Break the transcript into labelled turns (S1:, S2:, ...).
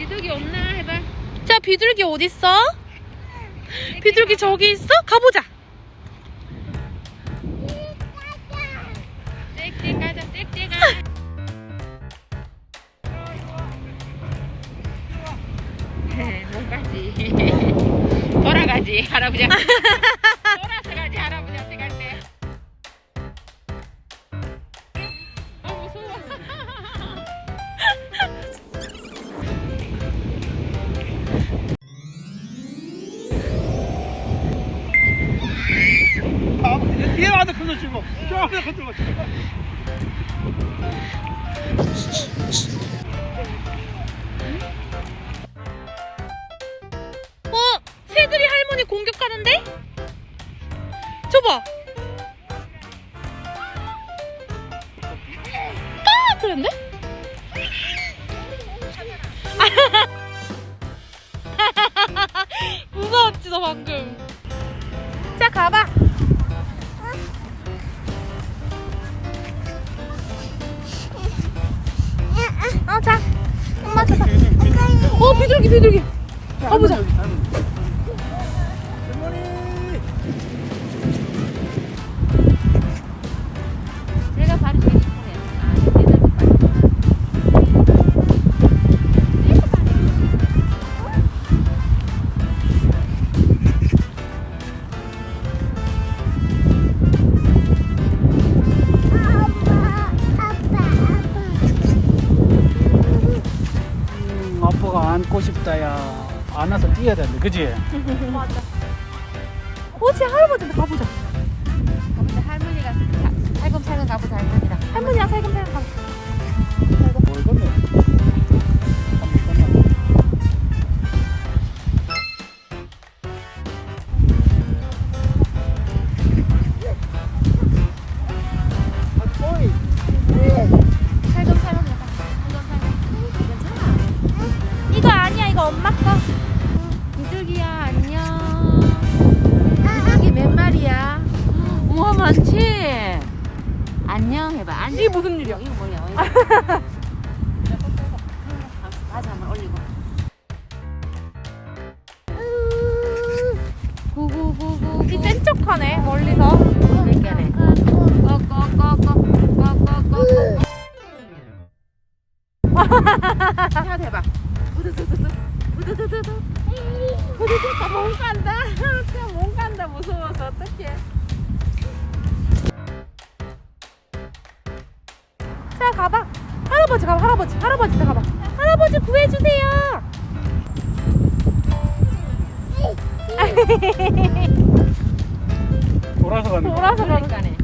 S1: 비둘기 없나 해봐.
S2: 자, 비둘기 어딨어? 비둘기 저기 있어? 가보자.
S1: 땡땡 가자, 땡땡 가. 못 가지. 돌아가지, 할아버지.
S3: 뒤에 와서 큰거 치고, 저 앞에 큰거 치고.
S2: 어? 새들이 할머니 공격하는데? 저봐. 아, 그런데? 무서웠지, 너 방금. 자, 가봐. 비둘기, 비둘기. 가보자.
S3: 아빠가 안고 싶다, 야. 안아서 뛰어야 되는데, 그지?
S2: 어, 쟤 할아버지한테. 가보자,
S1: 해봐.
S2: 이게 무슨 일이야?
S1: 이거 뭐야? 이거. 한번 올리고. 구구구구.
S2: 이 센 척하네 멀리서.
S1: 대박. 무서워서 어떡해.
S2: 자, 가봐. 할아버지 가봐, 할아버지. 할아버지한테 가봐. 할아버지 구해주세요.
S3: 돌아서 가는 거.
S2: 돌아서 가는
S1: 그러니까네.